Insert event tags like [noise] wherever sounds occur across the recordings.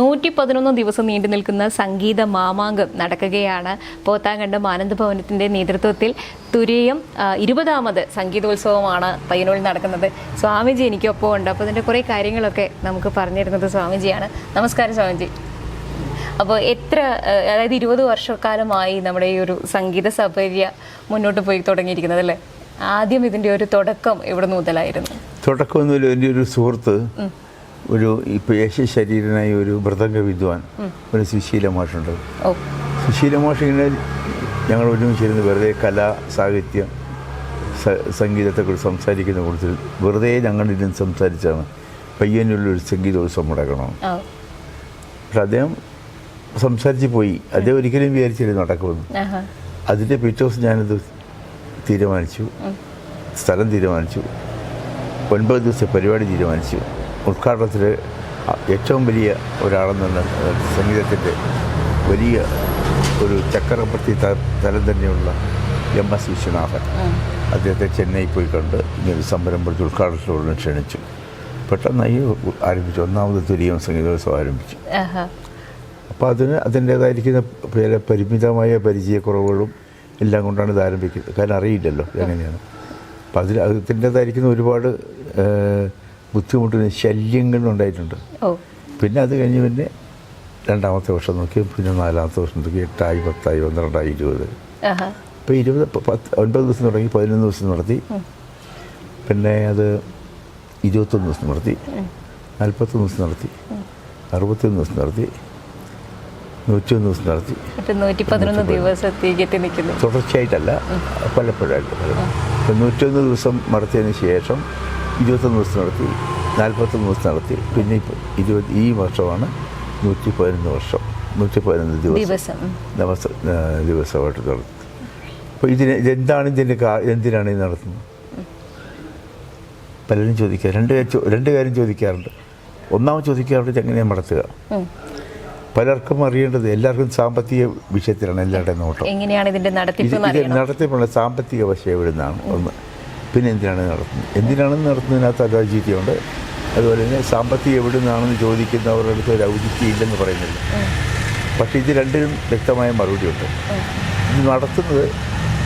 നൂറ്റി പതിനൊന്ന് ദിവസം നീണ്ടു നിൽക്കുന്ന സംഗീത മാമാങ്കം നടക്കുകയാണ്. പോത്താങ്കണ്ടം ആനന്ദഭവനത്തിന്റെ നേതൃത്വത്തിൽ തുരീയം ഇരുപതാമത് സംഗീതോത്സവമാണ് പയ്യന്നൂരിൽ നടക്കുന്നത്. സ്വാമിജി എനിക്കൊപ്പം ഉണ്ട്. അപ്പോൾ അതിന്റെ കുറേ കാര്യങ്ങളൊക്കെ നമുക്ക് പറഞ്ഞിരുന്നത് സ്വാമിജിയാണ്. നമസ്കാരം സ്വാമിജി. അപ്പോൾ എത്ര അതായത് ഇരുപത് വർഷക്കാലമായി നമ്മുടെ ഈ ഒരു സംഗീത സൗകര്യ മുന്നോട്ട് പോയി തുടങ്ങിയിരിക്കുന്നത് അല്ലേ? ആദ്യം ഇതിന്റെ ഒരു തുടക്കം ഇവിടെ മുതലായിരുന്നു? തുടക്കം എന്നുള്ള എന്റെ ഒരു സുഹൃത്ത്. ഒരു ഇപ്പോൾ യേശു ശരീരനായി ഒരു മൃദംഗ വിദ്വാൻ ഒരു സുശീല മാഷുണ്ട്. സുശീല മാഷ് ഇങ്ങനെ ഞങ്ങൾ ഒരുമിച്ചിരുന്ന് വെറുതെ കല സാഹിത്യം സംഗീതത്തെക്കുറിച്ച് സംസാരിക്കുന്ന കൂട്ടത്തിൽ വെറുതെ ഞങ്ങളിരുന്ന് സംസാരിച്ചാണ് പയ്യനുള്ള ഒരു സംഗീതോത്സവം മുടക്കണം പക്ഷെ അദ്ദേഹം സംസാരിച്ച് പോയി. അദ്ദേഹം ഒരിക്കലും വിചാരിച്ചില്ല നടക്കുമെന്ന്. അതിന്റെ അതിന്റെ പിറ്റേ ദിവസം ഞാനത് തീരുമാനിച്ചു. സ്ഥലം തീരുമാനിച്ചു. ഒൻപത് ദിവസത്തെ പരിപാടി തീരുമാനിച്ചു. ഉദ്ഘാടനത്തിൽ ഏറ്റവും വലിയ ഒരാളെന്ന സംഗീതത്തിന്റെ വലിയ ഒരു ചക്രവർത്തി തലം തന്നെയുള്ള എം എസ് വിശ്വനാഥൻ. അദ്ദേഹത്തെ ചെന്നൈ പോയി കണ്ട് ഇങ്ങനെ സംരംഭത്തിൽ ഉദ്ഘാടനത്തിലൂടെ ക്ഷണിച്ചു. പെട്ടെന്നായി ആരംഭിച്ചു. ഒന്നാമത് തുരീയം സംഗീതോത്സവം ആരംഭിച്ചു. അപ്പോൾ അതിന് അതിന്റേതായിരിക്കുന്ന ചില പരിമിതമായ പരിചയക്കുറവുകളും എല്ലാം കൊണ്ടാണ് ഇത് ആരംഭിക്കുന്നത്. കാരണം അറിയില്ലല്ലോ എങ്ങനെയാണ്. അപ്പോൾ അതിൽ അതിന്റേതായിരിക്കുന്ന ഒരുപാട് ഏഹ്, ശല്യങ്ങളുണ്ടായിട്ടുണ്ട്. പിന്നെ അത് കഴിഞ്ഞ് പിന്നെ രണ്ടാമത്തെ വർഷം നോക്കി പിന്നെ നാലാമത്തെ വർഷം നോക്കി എട്ടായി പത്തായി പന്ത്രണ്ടായി ഇരുപത്. ഇപ്പോൾ ഇരുപത് പത്ത് ഒൻപത് ദിവസം തുടങ്ങി പതിനൊന്ന് ദിവസം നടത്തി. പിന്നെ അത് ഇരുപത്തൊന്ന് ദിവസം നടത്തി. നാൽപ്പത്തൊന്ന് ദിവസം നടത്തി. അറുപത്തൊന്ന് ദിവസം നടത്തി. നൂറ്റിയൊന്ന് ദിവസം നടത്തി. ഇപ്പൊ നൂറ്റി പതിനൊന്ന് ദിവസത്തേക്ക് നിൽക്കുന്നു. തുടർച്ചയായിട്ടല്ല പലപ്പോഴായിട്ട്. നൂറ്റിയൊന്ന് ദിവസം നടത്തിയതിന് ശേഷം ഇരുപത്തൊന്ന് ദിവസം നടത്തി നാൽപ്പത്തൊന്ന് ദിവസം നടത്തി. പിന്നെ ഇപ്പോൾ ഇരുപത് ഈ വർഷമാണ് നൂറ്റി പതിനൊന്ന് വർഷം നൂറ്റി പതിനൊന്ന് ദിവസം. ദിവസം ദിവസമായിട്ട് നടത്തി. അപ്പോൾ ഇതിന് ഇതെന്താണ് ഇതിന്റെ കാ എന്തിനാണ് ഇത് നടത്തുന്നത്? പലരും ചോദിക്കുക രണ്ട് രണ്ട് കാര്യം ചോദിക്കാറുണ്ട്. ഒന്നാമത് ചോദിക്കാറുണ്ട് എങ്ങനെയാണ് നടത്തുക. പലർക്കും അറിയേണ്ടത് എല്ലാവർക്കും സാമ്പത്തിക വിഷയത്തിലാണ് എല്ലാവരുടെയും നോട്ടം. എങ്ങനെയാണ് ഇതിന്റെ നടത്തിപ്പ് നടത്തിപ്പുള്ള സാമ്പത്തിക വശം എവിടെ നിന്നാണ് ഒന്ന്. പിന്നെ എന്തിനാണ് നടത്തുന്നത്? എന്തിനാണെന്ന് നടത്തുന്നതിനകത്ത് അരാജീത്യമുണ്ട് അതുപോലെ തന്നെ സാമ്പത്തികം എവിടെ നിന്നാണെന്ന് ചോദിക്കുന്നവരുടെ അടുത്ത് ഒരു ഔചിത്യം ഇല്ലെന്ന് പറയുന്നില്ല. പക്ഷേ ഇത് രണ്ടിനും വ്യക്തമായ മറുപടിയുണ്ട്. ഇത് നടത്തുന്നത്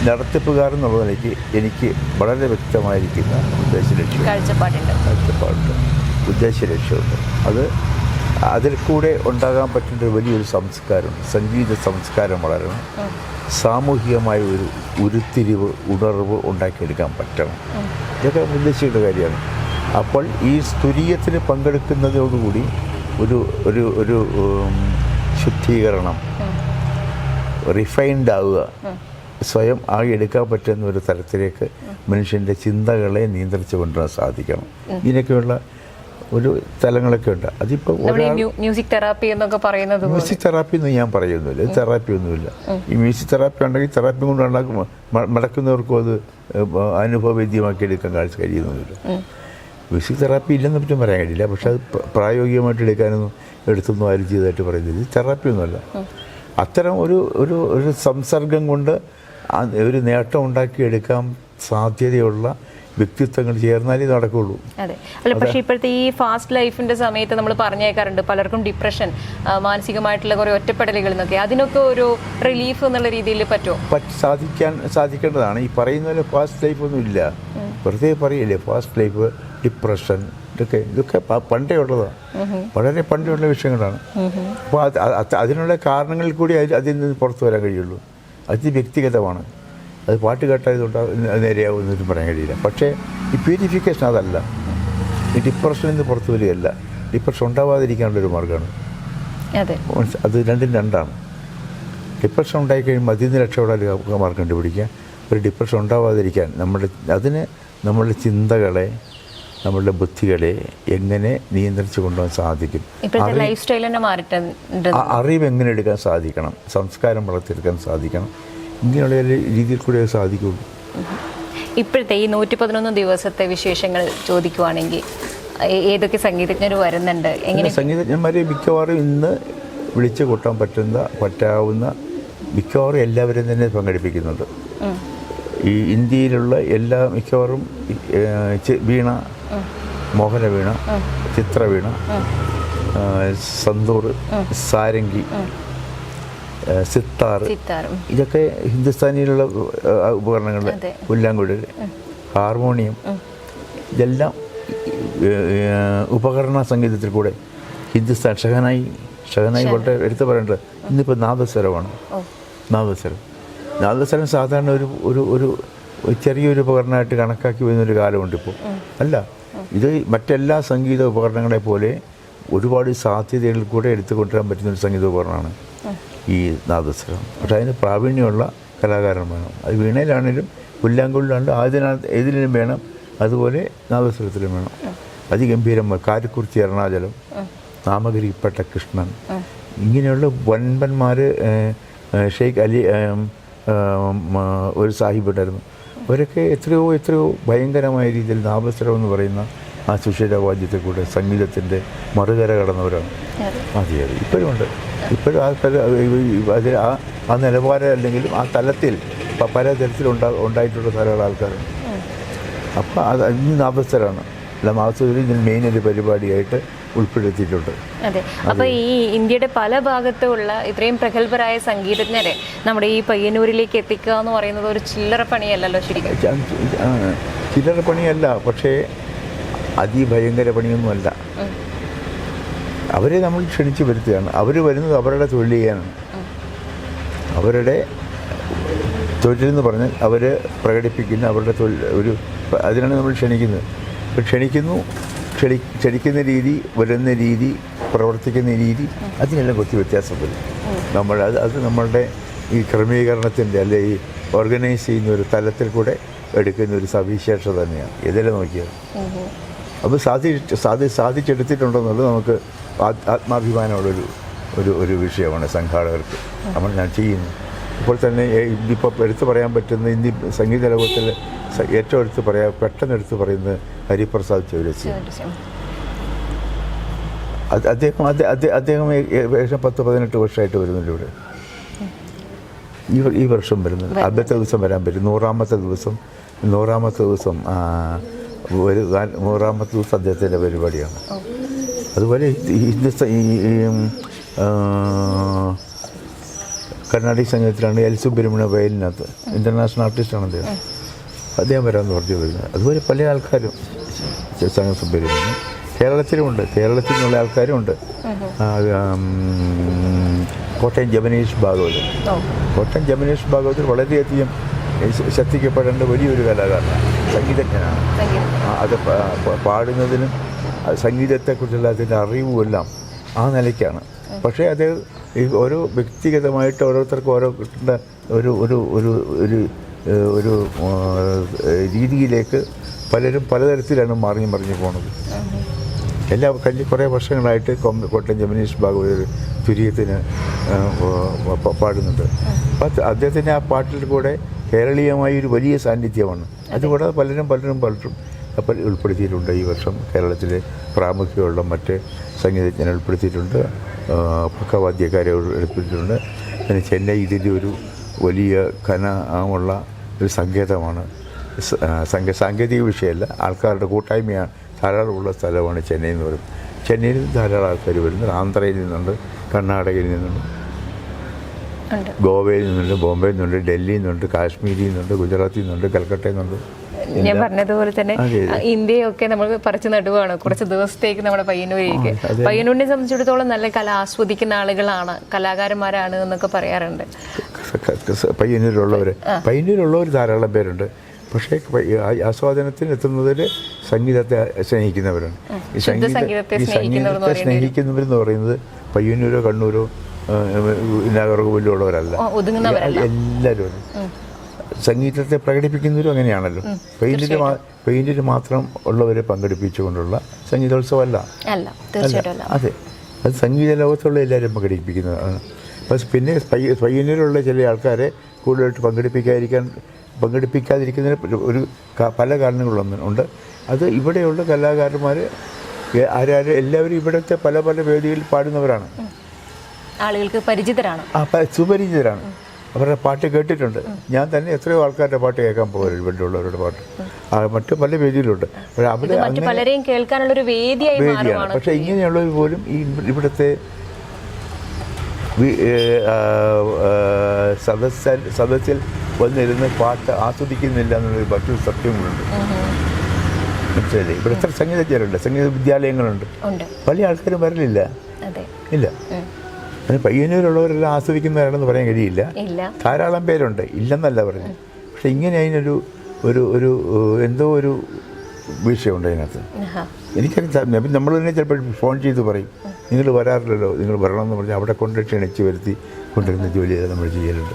നടത്തിപ്പുകാരൻ എന്നുള്ള നിലയ്ക്ക് എനിക്ക് വളരെ വ്യക്തമായിരിക്കുന്ന ഉദ്ദേശ ലക്ഷ്യം. കാഴ്ചപ്പാടുണ്ട്. ഉദ്ദേശ ലക്ഷ്യമുണ്ട്. അത് അതിൽ കൂടെ ഉണ്ടാകാൻ പറ്റുന്ന ഒരു വലിയൊരു സംസ്കാരം സംഗീത സംസ്കാരം വളരണം. സാമൂഹികമായ ഒരു ഉരുത്തിരിവ് ഉണർവ് ഉണ്ടാക്കിയെടുക്കാൻ പറ്റണം. ഇതൊക്കെ ഉദ്ദേശിക്കുന്ന കാര്യമാണ്. അപ്പോൾ ഈ സ്തുരീയത്തിന് പങ്കെടുക്കുന്നതോടുകൂടി ഒരു ഒരു ഒരു ശുദ്ധീകരണം റിഫൈൻഡ് ആവുക സ്വയം ആകെ എടുക്കാൻ പറ്റുന്ന ഒരു തരത്തിലേക്ക് മനുഷ്യന്റെ ചിന്തകളെ നിയന്ത്രിച്ചു കൊണ്ടുവരാൻ സാധിക്കണം ഇതിനൊക്കെയുള്ള ഒരു സ്ഥലങ്ങളൊക്കെ ഉണ്ട്. അതിപ്പോൾ മ്യൂസിക് തെറാപ്പി എന്നൊക്കെ പറയുന്നത് മ്യൂസിക് തെറാപ്പി എന്ന് ഞാൻ പറയുന്നില്ല. തെറാപ്പി ഒന്നുമില്ല. ഈ മ്യൂസിക് തെറാപ്പി ഉണ്ടെങ്കിൽ തെറാപ്പി കൊണ്ട് ഉണ്ടാക്കും. മ- മടക്കുന്നവർക്കും അത് അനുഭവവേദ്യമാക്കി എടുക്കാൻ കാഴ്ച കഴിയുന്നില്ല മ്യൂസിക് തെറാപ്പി ഇല്ലെന്ന് പറ്റും പറയാൻ കഴിയില്ല. പക്ഷെ അത് പ്രായോഗികമായിട്ട് എടുക്കാനൊന്നും എടുത്തൊന്നും ആരും ചെയ്തതായിട്ട് പറയുന്നില്ല. ഇത് തെറാപ്പി ഒന്നുമല്ല. അത്തരം ഒരു ഒരു ഒരു സംസർഗം കൊണ്ട് ഒരു നേട്ടം ഉണ്ടാക്കിയെടുക്കാൻ സാധ്യതയുള്ള വ്യക്തിത്വങ്ങൾ ചേർന്നാലേ നടക്കുകയുള്ളൂ. അതെ. അല്ല പക്ഷെ ഇപ്പോഴത്തെ ഈ ഫാസ്റ്റ് ലൈഫിന്റെ സമയത്ത് നമ്മൾ പറഞ്ഞേക്കാറുണ്ട് പലർക്കും ഡിപ്രഷൻ മാനസികമായിട്ടുള്ള കുറെ ഒറ്റപ്പെടലുകൾ എന്നൊക്കെ. അതിനൊക്കെ ഒരു റിലീഫ് എന്നുള്ള രീതിയിൽ പറ്റുമോ? പറ്റ സാധിക്കാൻ സാധിക്കേണ്ടതാണ്. ഈ പറയുന്ന പോലെ ഫാസ്റ്റ് ലൈഫ് ഒന്നും ഇല്ല. വെറുതെ പറയില്ലേ ഫാസ്റ്റ് ലൈഫ് ഡിപ്രഷൻ ഇതൊക്കെ ഇതൊക്കെ പണ്ടേ ഉള്ളതാണ്. വളരെ പണ്ടേ ഉള്ള വിഷയങ്ങളാണ്. അപ്പോൾ അത് അത് അതിനുള്ള കാരണങ്ങളിൽ കൂടി അതിൽ അതിൽ നിന്ന് പുറത്തു വരാൻ കഴിയുള്ളൂ. അത് വ്യക്തിഗതമാണ്. അത് പാട്ട് കേട്ടായതുകൊണ്ട് അത് നേരെയാവുമെന്നൊന്നും പറയാൻ കഴിയില്ല. പക്ഷേ ഈ പ്യൂരിഫിക്കേഷൻ അതല്ല. ഈ ഡിപ്രഷനിൽ നിന്ന് പുറത്തു വരികയല്ല. ഡിപ്രഷൻ ഉണ്ടാവാതിരിക്കാനുള്ള ഒരു മാർഗമാണ്. അതെ. രണ്ടും രണ്ടാണ്. ഡിപ്രഷൻ ഉണ്ടായി കഴിയുമ്പോൾ അതിൽ നിന്ന് രക്ഷപ്പെടാൻ മാർഗം കണ്ടുപിടിക്കുക. ഒരു ഡിപ്രഷൻ ഉണ്ടാവാതിരിക്കാൻ നമ്മുടെ അതിന് നമ്മളുടെ ചിന്തകളെ നമ്മളുടെ ബുദ്ധികളെ എങ്ങനെ നിയന്ത്രിച്ചു കൊണ്ടുപോകാൻ സാധിക്കും? അറിവ് എങ്ങനെ എടുക്കാൻ സാധിക്കണം? സംസ്കാരം വളർത്തിയെടുക്കാൻ സാധിക്കണം? ഇങ്ങനെയുള്ള രീതിയിൽ കൂടെ സാധിക്കുള്ളൂ. ഇപ്പോഴത്തെ ഈ നൂറ്റി പതിനൊന്ന് ദിവസത്തെ വിശേഷങ്ങൾ ചോദിക്കുവാണെങ്കിൽ ഏതൊക്കെ സംഗീതജ്ഞർ വരുന്നുണ്ട്? എങ്ങനെ സംഗീതജ്ഞന്മാരെ മിക്കവാറും ഇന്ന് വിളിച്ചു കൂട്ടാൻ പറ്റുന്ന പറ്റാവുന്ന മിക്കവാറും എല്ലാവരും തന്നെ പങ്കെടുപ്പിക്കുന്നുണ്ട്. ഈ ഇന്ത്യയിലുള്ള എല്ലാ മിക്കവാറും വീണ മോഹന വീണ ചിത്ര വീണ ആ, സന്തൂർ സാരംഗി സിത്താർ. ഇതൊക്കെ ഹിന്ദുസ്ഥാനിയിലുള്ള ഉപകരണങ്ങൾ. പുല്ലാങ്കുഴൽ ഹാർമോണിയം. ഇതെല്ലാം ഉപകരണ സംഗീതത്തിൽ കൂടെ ഹിന്ദുസ്ഥാൻ ഷഹനായി ഷഹനായി വളരെ എടുത്തു പറയേണ്ടത് ഇന്നിപ്പോൾ നാദസ്വരമാണ്. നാദസ്വരം. നാദസ്വരം സാധാരണ ഒരു ഒരു ഒരു ചെറിയൊരു ഉപകരണമായിട്ട് കണക്കാക്കി വരുന്നൊരു കാലമുണ്ട് ഇപ്പോൾ അല്ല ഇത് മറ്റെല്ലാ സംഗീത ഉപകരണങ്ങളെ പോലെ ഒരുപാട് സാധ്യതകളിൽ കൂടെ എടുത്തു കൊണ്ടുവരാൻ പറ്റുന്ന ഒരു സംഗീത ഉപകരണമാണ്. ഈ നാദസ്വരം. പക്ഷെ അതിന് പ്രാവീണ്യമുള്ള കലാകാരൻ വേണം അത് വീണയിലാണേലും പുല്ലാങ്കുള്ളിലാണ്ട് ആദ്യനാഥ് ഏതിലും വേണം. അതുപോലെ നാദസ്വരത്തിലും വേണം. അതിഗംഭീരമായി കാരിക്കുറിച്ചി എറണാചലം നാമഗിരിപ്പെട്ട കൃഷ്ണൻ. ഇങ്ങനെയുള്ള വൻപന്മാർ ഷെയ്ഖ് അലി ഒരു സാഹിബ് ഉണ്ടായിരുന്നു അവരൊക്കെ എത്രയോ എത്രയോ ഭയങ്കരമായ രീതിയിൽ നാമസ്വരം എന്ന് പറയുന്ന ആ സുഷിരവാദ്യത്തിൽ കൂടെ സംഗീതത്തിന്റെ മറുകര കടന്നവരാണ്. അതെ. അതെ അതെ. ഇപ്പോഴും ആ തല അത് ആ ആ നിലവാരം അല്ലെങ്കിലും ആ തലത്തിൽ പല തരത്തിൽ ഉണ്ടാ ഉണ്ടായിട്ടുള്ള ധാരാളം ആൾക്കാരുണ്ട്. അപ്പോൾ അത് ഇന്ന് അവസരമാണ് അല്ല നാമസ്വരം ഇതിൽ മെയിൻ ഒരു പരിപാടിയായിട്ട് ഉൾപ്പെടുത്തിയിട്ടുണ്ട്. അതെ. അപ്പൊ ഈ ഇന്ത്യയുടെ പല ഭാഗത്തുമുള്ള ഇത്രയും പ്രഗത്ഭരായ സംഗീതജ്ഞരെ നമ്മുടെ ഈ പയ്യന്നൂരിലേക്ക് എത്തിക്കുക എന്ന് പറയുന്നത് ഒരു ചില്ലറ പണിയല്ലല്ലോ ശരിക്കും? ചില്ലറ പണിയല്ല പക്ഷേ അതിഭയങ്കര പണിയൊന്നുമല്ല. അവരെ നമ്മൾ ക്ഷണിച്ചു വരുത്തുകയാണ്. അവർ വരുന്നത് അവരുടെ തൊഴിൽ ചെയ്യാനാണ്. അവരുടെ തൊഴിലെന്ന് പറഞ്ഞാൽ അവർ പ്രകടിപ്പിക്കുന്ന അവരുടെ തൊഴിൽ ഒരു അതിനാണ് നമ്മൾ ക്ഷണിക്കുന്നത്. ഇപ്പം ക്ഷണിക്കുന്നു ക്ഷണി ക്ഷണിക്കുന്ന രീതി വരുന്ന രീതി പ്രവർത്തിക്കുന്ന രീതി അതിനെല്ലാം കുറച്ച് വ്യത്യാസം വരും നമ്മൾ അത് അത് നമ്മളുടെ ഈ ക്രമീകരണത്തിന്റെ അല്ലെ ഈ ഓർഗനൈസ് ചെയ്യുന്ന ഒരു തലത്തിൽ കൂടെ എടുക്കുന്ന ഒരു സവിശേഷത തന്നെയാണ്. ഇതെല്ലാം നോക്കിയത് അപ്പോൾ സാധി സാധി സാധിച്ചെടുത്തിട്ടുണ്ടെന്നുള്ളത് നമുക്ക് ആത്മാഭിമാനമുള്ളൊരു ഒരു ഒരു വിഷയമാണ് സംഘാടകർക്ക്. നമ്മൾ ഞാൻ ചെയ്യുന്നു. ഇപ്പോൾ തന്നെ ഇന്നിപ്പോൾ എടുത്തു പറയാൻ പറ്റുന്ന ഇന്ത്യ സംഗീത ലോകത്തിൽ ഏറ്റവും എടുത്തു പറയാൻ പെട്ടെന്ന് എടുത്തു പറയുന്നത് ഹരിപ്രസാദ് ചൗരസി അദ്ദേഹം അദ്ദേഹം ഏകദേശം പത്ത് പതിനെട്ട് വർഷമായിട്ട് വരുന്നുണ്ട് ഇവിടെ. ഈ ഈ വർഷം വരുന്നത് ആദ്യത്തെ ദിവസം വരാൻ പറ്റും. നൂറാമത്തെ ദിവസം നൂറാമത്തെ ദിവസം ഒരു നൂറാമത്തെ ദിവസം അദ്ദേഹത്തിന്റെ പരിപാടിയാണ്. അതുപോലെ ഹിന്ദുസ്ഥാൻ ഈ കർണാടിക് സംഗീതത്തിലാണ് എൽ സുബ്രഹ്മണ്യ വയലിനകത്ത്. ഇന്റർനാഷണൽ ആർട്ടിസ്റ്റാണ് അദ്ദേഹം അദ്ദേഹം വരാമെന്ന് പറഞ്ഞു വരുന്നത്. അതുപോലെ പല ആൾക്കാരും സംഘ സുബ്രഹ്മണ്യം കേരളത്തിലുമുണ്ട് കേരളത്തിൽ നിന്നുള്ള ആൾക്കാരും ഉണ്ട് കോട്ടയം ജമനീഷ് ഭാഗവതം ഓ. കോട്ടയം ജമനീഷ് ഭാഗവതർ വളരെയധികം ശ്രദ്ധിക്കപ്പെടേണ്ട വലിയൊരു കലാകാരനാണ്. സംഗീതജ്ഞനാണ്. സംഗീതം അത് പാടുന്നതിനും സംഗീതത്തെക്കുറിച്ചുള്ള അതിന്റെ അറിവുമെല്ലാം ആ നിലയ്ക്കാണ്. പക്ഷേ അത് ഈ ഓരോ വ്യക്തിഗതമായിട്ട് ഓരോരുത്തർക്കും ഓരോ കിട്ടുന്ന ഒരു ഒരു ഒരു ഒരു ഒരു രീതിയിലേക്ക് പലരും പലതരത്തിലാണ് മാറി മറിഞ്ഞ് പോണത്. എല്ലാ കഴിഞ്ഞ കുറേ വർഷങ്ങളായിട്ട് കോട്ടയം ജമനീഷ് ഭാഗവതർ തുര്യത്തിന് പാടുന്നുണ്ട്. അപ്പം അദ്ദേഹത്തിന്റെ ആ പാട്ടിൽ കൂടെ കേരളീയമായ ഒരു വലിയ സാന്നിധ്യമാണ്. അതുകൂടാതെ പലരും പലരും പലരും ഉൾപ്പെടുത്തിയിട്ടുണ്ട് ഈ വർഷം കേരളത്തിലെ പ്രാമുഖ്യമുള്ള മറ്റ് സംഗീതജ്ഞനെ ഉൾപ്പെടുത്തിയിട്ടുണ്ട്. പക്കവാദ്യക്കാരെ ഉൾപ്പെടുത്തിയിട്ടുണ്ട്. പിന്നെ ചെന്നൈ ഇതിന്റെ ഒരു വലിയ ഘനമുള്ള ഒരു സങ്കേതമാണ്. സാങ്കേതിക വിഷയമല്ല ആൾക്കാരുടെ കൂട്ടായ്മയാണ് ധാരാളമുള്ള സ്ഥലമാണ് ചെന്നൈ എന്ന് പറയുന്നത്. ചെന്നൈയിൽ ധാരാളം ആൾക്കാർ വരുന്നുണ്ട്. ആന്ധ്രയിൽ നിന്നുണ്ട് കർണാടകയിൽ നിന്നുണ്ട് ഗോവയിൽ നിന്നുണ്ട് ബോംബെയിൽ നിന്നുണ്ട് ഡൽഹിയിൽ നിന്നുണ്ട് കാശ്മീരിൽ നിന്നുണ്ട് ഗുജറാത്തിൽ നിന്നുണ്ട് കൽക്കട്ടയിൽ നിന്നുണ്ട്. ഞാൻ പറഞ്ഞതുപോലെ തന്നെ ഇന്ത്യയൊക്കെ നമ്മൾ പറിച്ചു നടുവാണ്. കുറച്ച് ദിവസത്തേക്ക് നമ്മുടെ പയ്യന്നൂരിലേക്ക് ആ, പയ്യന്നൂരിനെ സംബന്ധിച്ചിടത്തോളം നല്ല കല ആസ്വദിക്കുന്ന ആളുകളാണ് കലാകാരന്മാരാണ് എന്നൊക്കെ പറയാറുണ്ട്. പയ്യന്നൂരിലുള്ളവർ പയ്യന്നൂരിലുള്ളവർ ധാരാളം പേരുണ്ട്. പക്ഷേ ആസ്വാദനത്തിന് എത്തുന്നതിൽ സംഗീതത്തെ സ്നേഹിക്കുന്നവരാണ്. ഈ സംഗീതത്തെ ഈ സ്നേഹിക്കുന്നവർ എന്ന് സംഗീതത്തെ സ്നേഹിക്കുന്നവരെന്ന് പറയുന്നത് പയ്യന്നൂരോ കണ്ണൂരോ നാഗർകോവിലോ ഉള്ളവരല്ല. എല്ലാവരും സംഗീതത്തെ പ്രകടിപ്പിക്കുന്നവരും അങ്ങനെയാണല്ലോ. പെയിന്റിന് പെയിന്റിന് മാത്രം ഉള്ളവരെ പങ്കെടുപ്പിച്ചുകൊണ്ടുള്ള സംഗീതോത്സവമല്ല. അല്ല അതെ. അത് സംഗീത ലോകത്തുള്ള എല്ലാവരും പങ്കെടുപ്പിക്കുന്നതാണ്. പക്ഷെ പിന്നെ പയ്യ പയ്യന്നൂരുള്ള ചില ആൾക്കാരെ കൂടുതലായിട്ട് പങ്കെടുപ്പിക്കാതിരിക്കാൻ പങ്കെടുപ്പിക്കാതിരിക്കുന്നതിന് ഒരു- പല കാരണങ്ങളൊന്നും ഉണ്ട്. അത് ഇവിടെയുള്ള കലാകാരന്മാർ ആരാരും എല്ലാവരും ഇവിടുത്തെ പല പല വേദികളിൽ പാടുന്നവരാണ്. ആളുകൾക്ക് പരിചിതരാണ്. സുപരിചിതരാണ്. അവരുടെ പാട്ട് കേട്ടിട്ടുണ്ട്. ഞാൻ തന്നെ എത്രയോ ആൾക്കാരുടെ പാട്ട് കേൾക്കാൻ പോകരുത് ഇവിടെയുള്ളവരുടെ പാട്ട്. ആ, മറ്റു പല വേദിയിലുണ്ട്. പലരെയും വേദിയാണ്. പക്ഷെ ഇങ്ങനെയുള്ളവർ പോലും ഈ ഇവിടുത്തെ സദസ്യ സദസ്സിൽ വന്നിരുന്ന് പാട്ട് ആസ്വദിക്കുന്നില്ല എന്നുള്ളൊരു മറ്റൊരു സത്യം കൂടെ മനസ്സിലായില്ലേ? ഇവിടെ എത്ര സംഗീതജ്ഞരുണ്ട്? സംഗീത വിദ്യാലയങ്ങളുണ്ട്. പല ആൾക്കാരും വരലില്ല. ഇല്ല. അതിന് പയ്യന്നൂരുള്ളവരെല്ലാം ആസ്വദിക്കുന്നവരാണെന്ന് പറയാൻ കഴിയില്ല. ധാരാളം പേരുണ്ട്. ഇല്ലെന്നല്ല പറഞ്ഞു പക്ഷെ ഇങ്ങനെ അതിനൊരു ഒരു ഒരു എന്തോ ഒരു വിഷയമുണ്ട് അതിനകത്ത്. എനിക്കറിയാം നമ്മൾ തന്നെ ചിലപ്പോൾ ഫോൺ ചെയ്ത് പറയും. നിങ്ങൾ വരാറില്ലല്ലോ നിങ്ങൾ വരണമെന്ന് പറഞ്ഞാൽ അവിടെ കൊണ്ട് ക്ഷണിച്ച് വരുത്തി കൊണ്ടുവരുന്ന ജോലി നമ്മൾ ചെയ്യലുണ്ട്.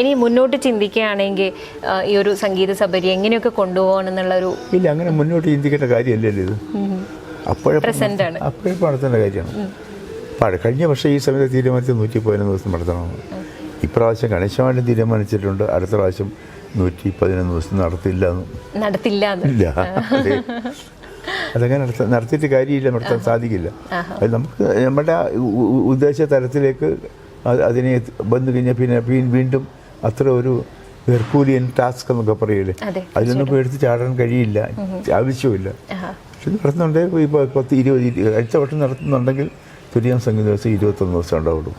ഇനി മുന്നോട്ട് ചിന്തിക്കുകയാണെങ്കിൽ ഈ ഒരു സംഗീത സബരി എങ്ങനെയൊക്കെ കൊണ്ടുപോകണം എന്നുള്ളൊരു ഇല്ല അങ്ങനെ മുന്നോട്ട് ചിന്തിക്കേണ്ട കാര്യമല്ലല്ലോ ഇത്. അപ്പോഴേ. അപ്പോഴേ നടത്തേണ്ട കാര്യമാണ്. പാട്. കഴിഞ്ഞ വർഷം ഈ സമയത്ത് തീരുമാനിച്ച് നൂറ്റി പതിനൊന്ന് ദിവസം നടത്തണമെന്ന് ഇപ്രാവശ്യം കണിശമായിട്ട് തീരുമാനിച്ചിട്ടുണ്ട്. അടുത്ത പ്രാവശ്യം നൂറ്റി പതിനൊന്ന് ദിവസം നടത്തില്ല നടത്തില്ല ഇല്ല. അതെ. അതങ്ങനെ നടത്ത നടത്തിയിട്ട് കാര്യമില്ല നടത്താൻ സാധിക്കില്ല. അത് നമുക്ക് നമ്മുടെ ഉദ്ദേശ തലത്തിലേക്ക് അതിനെ വന്നു കഴിഞ്ഞാൽ പിന്നെ പിൻ വീണ്ടും അത്ര ഒരു ഹെർക്കൂലിയൻ ടാസ്ക് എന്നൊക്കെ പറയില്ലേ? അതെ, അതിലൊന്നും ഇപ്പോൾ എടുത്ത് ചാടാൻ കഴിയില്ല. ആവശ്യമില്ല. പക്ഷെ നടത്തുന്നുണ്ടെങ്കിൽ ഇപ്പോൾ പത്ത് ഇരുപത് അടുത്ത വർഷം നടത്തുന്നുണ്ടെങ്കിൽ തുരിയം സംഗീത ദിവസം ഇരുപത്തൊന്ന് ദിവസം ഉണ്ടാവുള്ളൂ.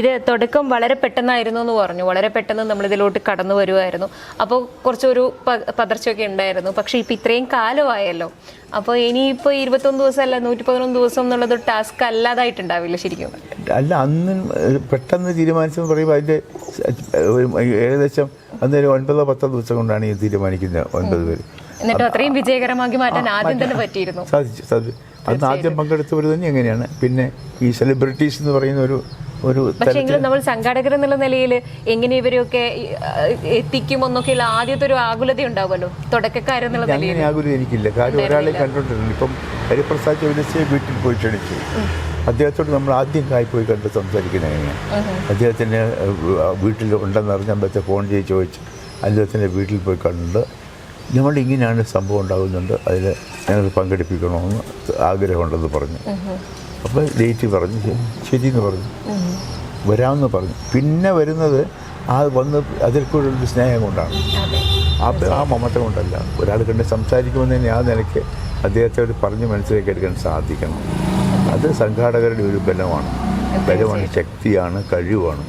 ഇത് തുടക്കം വളരെ പെട്ടെന്നായിരുന്നു എന്ന് പറഞ്ഞു. വളരെ പെട്ടെന്ന് നമ്മൾ ഇതിലോട്ട് കടന്നു വരുമായിരുന്നു അപ്പോൾ കുറച്ചൊരു പതർച്ചയൊക്കെ ഉണ്ടായിരുന്നു. പക്ഷെ ഇപ്പം ഇത്രയും കാലമായല്ലോ. അപ്പോൾ ഇനിയിപ്പോൾ ഇരുപത്തൊന്ന് ദിവസം അല്ല നൂറ്റി പതിനൊന്ന് ദിവസം എന്നുള്ളത് ടാസ്ക് അല്ലാതായിട്ടുണ്ടാവില്ല ശരിക്കും. അല്ല അന്ന് പെട്ടെന്ന് തീരുമാനിച്ചെന്ന് പറയുമ്പോൾ അതിന്റെ ഏകദേശം അന്നേരം ഒൻപതോ പത്തോ ദിവസം കൊണ്ടാണ് ഈ തീരുമാനിക്കുന്നത് ഒൻപത് പേര്. എന്നിട്ടും അത്രയും വിജയകരമാക്കി മാറ്റാൻ ആദ്യം തന്നെ പറ്റിയിരുന്നു. സാധിച്ചു സാധിച്ചു. അന്ന് ആദ്യം പങ്കെടുത്തവർ തന്നെ എങ്ങനെയാണ്? പിന്നെ ഈ സെലിബ്രിറ്റീസ് എന്ന് പറയുന്ന ഒരു ഒരു പക്ഷേ എങ്കിലും നമ്മൾ സംഘാടകർ എന്നുള്ള നിലയിൽ എങ്ങനെ ഇവരെയൊക്കെ എത്തിക്കുമെന്നൊക്കെയുള്ള ആദ്യത്തെ ഒരു ആകുലത ഉണ്ടാവുമല്ലോ? തുടക്കക്കാരെന്നുള്ള നിലയിൽ. അങ്ങനെ ആകുലം എനിക്കില്ല. കാര്യം ഒരാളെ കണ്ടിട്ടുണ്ട്. ഇപ്പം ഹരിപ്രസാദ് ചോദിച്ചെ വീട്ടിൽ പോയി ക്ഷണിച്ചു. അദ്ദേഹത്തോട് നമ്മൾ ആദ്യം കായി പോയി കണ്ട് സംസാരിക്കുന്നത് എങ്ങനെയാണ് അദ്ദേഹത്തിന് വീട്ടിൽ ഉണ്ടെന്ന് അറിഞ്ഞാൽ ഫോൺ ചെയ്ത് ചോദിച്ചു അദ്ദേഹത്തിന്റെ വീട്ടിൽ പോയി കണ്ട് ഞങ്ങൾ ഇങ്ങനെയാണ് സംഭവം ഉണ്ടാകുന്നുണ്ട്. അതിൽ ഞങ്ങൾ പങ്കെടുപ്പിക്കണമെന്ന് ആഗ്രഹമുണ്ടെന്ന് പറഞ്ഞു. അപ്പോൾ ഡേറ്റ് പറഞ്ഞു. ശരി- എന്ന് പറഞ്ഞു. വരാമെന്ന് പറഞ്ഞു. പിന്നെ വരുന്നത് ആ വന്ന് അതിൽ കൂടെ ഒരു സ്നേഹം കൊണ്ടാണ്. ആ ആ മമത കൊണ്ടല്ല. ഒരാൾ കണ്ട് സംസാരിക്കുമെന്ന് തന്നെ ആ നിലയ്ക്ക് അദ്ദേഹത്തെ ഒരു പറഞ്ഞ് മനസ്സിലേക്ക് എടുക്കാൻ സാധിക്കണം. അത് സംഘാടകരുടെ ഒരു ബലമാണ്. ബലമാണ് ശക്തിയാണ് കഴിവാണ്.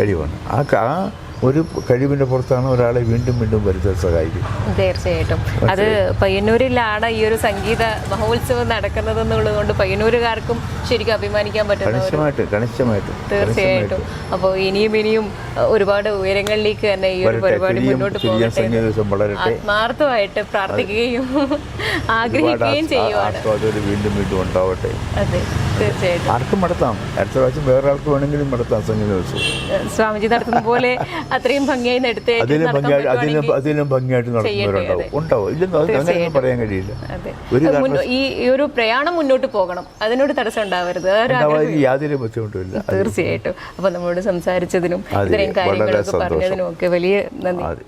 കഴിവാണ്. ആ ആ ഒരു കഴിവിന്റെ പുറത്താണ് ഒരാളെ വീണ്ടും വീണ്ടും വരുത്താൻ സഹായിക്കും. തീർച്ചയായിട്ടും. അത് പയ്യന്നൂരിലാണ് ഈ ഒരു സംഗീത മഹോത്സവം നടക്കുന്നത് എന്നുള്ളത് കൊണ്ട് പയ്യന്നൂരുകാർക്കും ശരിക്കും അഭിമാനിക്കാൻ പറ്റുന്ന ഒരു കണിശമായിട്ട് കണിശമായിട്ട് തീർച്ചയായിട്ടും. അപ്പോൾ ഇനിയും ഇനിയും ഒരുപാട് ഉയരങ്ങളിലേക്ക് തന്നെ ഈ ഒരു പരിപാടി മുന്നോട്ട് പോകട്ടെ ആത്മാർത്ഥമായിട്ട് പ്രാർത്ഥിക്കുകയും [laughs] ആഗ്രഹിക്കുകയും ചെയ്യുവാണ്. വീണ്ടും വീണ്ടും ഉണ്ടാവട്ടെ. അതെ തീർച്ചയായിട്ടും. ആർക്കും നടത്താം അടുത്ത പ്രാവശ്യം വേറെ ആൾക്ക് വേണമെങ്കിലും നടത്താം സംഗീത സ്വാമിജി നടത്തുന്ന പോലെ അത്രയും ഭംഗിയായി എടുത്ത് അതിലും ഭംഗിയായിട്ട് അതിലും അതിലും ഭംഗിയായിട്ട് ഉണ്ടാവും. ഇല്ലെന്ന് അങ്ങനെയൊന്നും പറയാൻ കഴിയില്ല. ഒരു ഈ ഒരു പ്രയാണം മുന്നോട്ട് പോകണം. അതിനോട് തടസ്സം ഉണ്ടാവരുത്. യാതൊരു ബുദ്ധിമുട്ടുമില്ല. തീർച്ചയായിട്ടും. അപ്പൊ നമ്മളോട് സംസാരിച്ചതിനും ഇത്രയും കാര്യങ്ങളൊക്കെ പറഞ്ഞതിനും ഒക്കെ വലിയ നന്ദി.